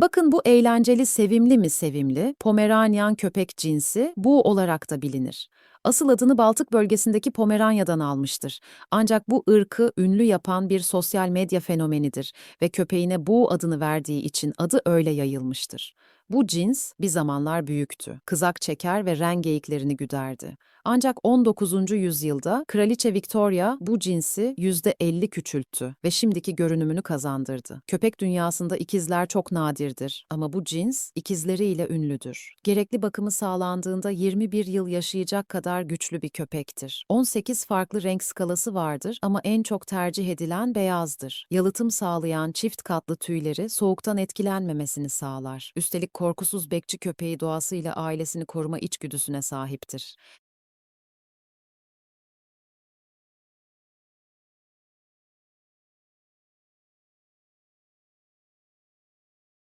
Bakın bu eğlenceli sevimli mi sevimli, Pomeranian köpek cinsi bu olarak da bilinir. Asıl adını Baltık bölgesindeki Pomeranya'dan almıştır. Ancak bu ırkı ünlü yapan bir sosyal medya fenomenidir ve köpeğine bu adını verdiği için adı öyle yayılmıştır. Bu cins bir zamanlar büyüktü. Kızak çeker ve ren geyiklerini güderdi. Ancak 19. yüzyılda Kraliçe Victoria bu cinsi %50 küçülttü ve şimdiki görünümünü kazandırdı. Köpek dünyasında ikizler çok nadirdir ama bu cins ikizleriyle ünlüdür. Gerekli bakımı sağlandığında 21 yıl yaşayacak kadar güçlü bir köpektir. 18 farklı renk skalası vardır ama en çok tercih edilen beyazdır. Yalıtım sağlayan çift katlı tüyleri soğuktan etkilenmemesini sağlar. Üstelik korkusuz bekçi köpeği doğasıyla ailesini koruma içgüdüsüne sahiptir.